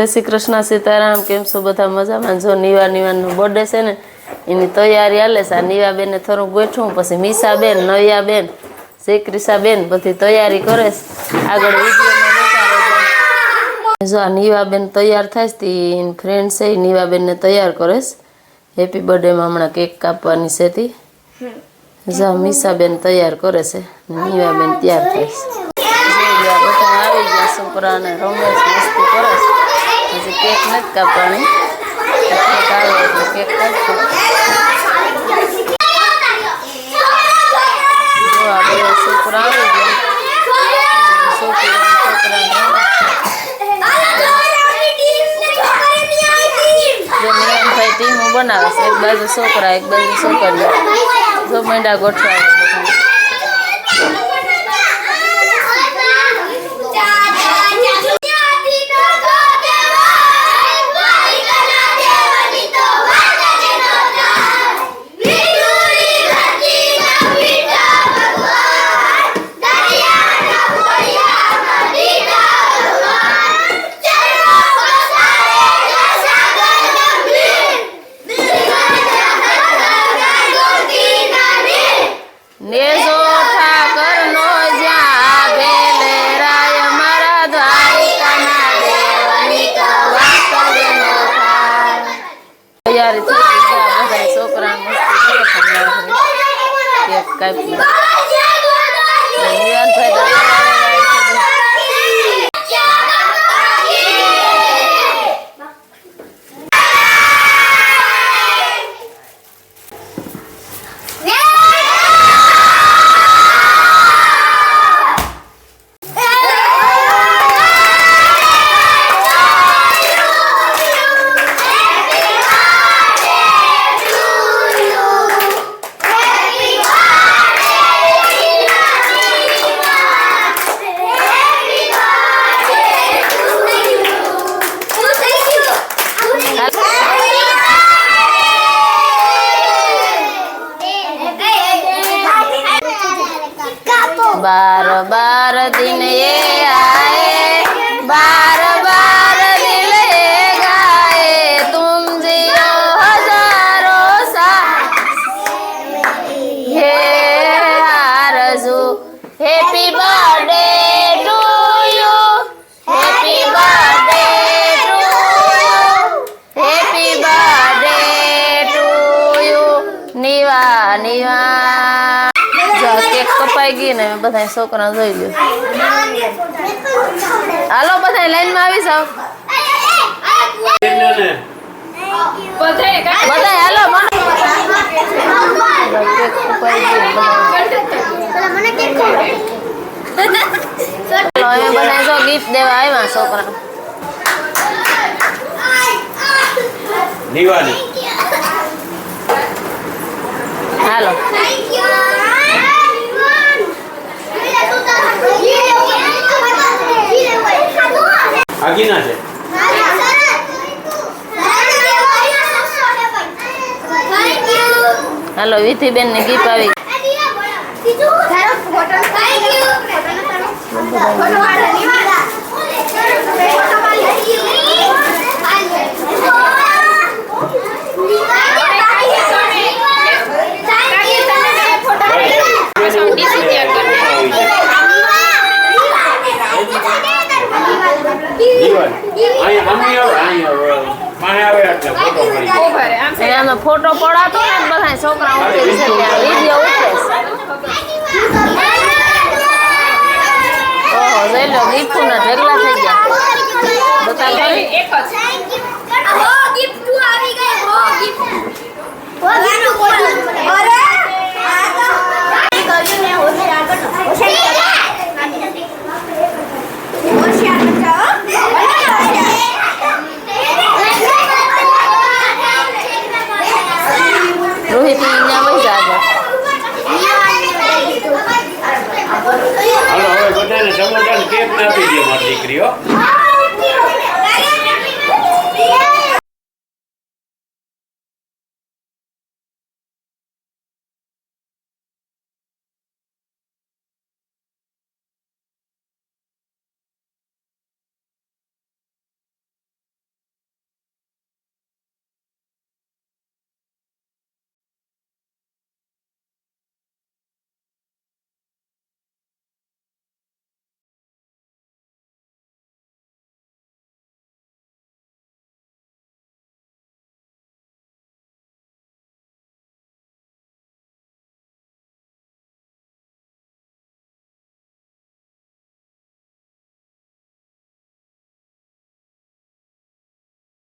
જય શ્રી કૃષ્ણ સીતારામ, કેમ છો બધા મજામાં? જો નિવા નિવાનો બર્થડે છે ને, એની તૈયારી હાલે છે. આ નીવાબેનને થોડું ગોઠવું, પછી મીસાબેન, નૈયાબેન શ્રીક્રિષાબેન બધી તૈયારી કરે છે. આગળ જો આ નીવાબેન તૈયાર થાય છે ફ્રેન્ડ છે નીવાબેનને તૈયાર કરે છે. હેપી બર્થડેમાં હમણાં કેક કાપવાની છે તે. જો મીસાબેન તૈયાર કરે છે, નીવાબેન તૈયાર થાય છે. આવી ગયા છોકરાને રમેશ મસ્તી કરે છે. હજી કેક નથી કાપવાની. કેક આવે એટલે કેક કાપશું. જો છોકરા આવી ગયા. છોકરી છોકરા ટીમો બનાવે એક બાજુ છોકરા, એક બાજુ છોકરીઓ. જો મેંડા ગોઠવાય બધા છોકરા મસ્તી કરે કાપી. બાર દિન એ આયે, બાર બાર દિલ એ ગાયે, તુમ જીઓ હજારો સા હે Arzoo happy birthday to you. Happy birthday to you. Happy birthday to Niva Niva. ને બધા છોકરા જોઈ લ્યો. હાલો બધા લાઈનમાં આવી જાવ બધા હાલો મને જો ગિફ્ટ દેવા આવ્યા છોકરા હાલો. આગીના છે હાલો વિધિબેન ને ગીફ આવી એટલે ફોટો પડાતો ને બધા છોકરા ઉતરી છે ત્યાં વીડિયો ઉતરે છે. ઓહો જોઈ લો ગીફ્ટના ઢગલા થઈ ગયા. બધાને સમોસા કેક આપી દે મારી દીકરીઓ.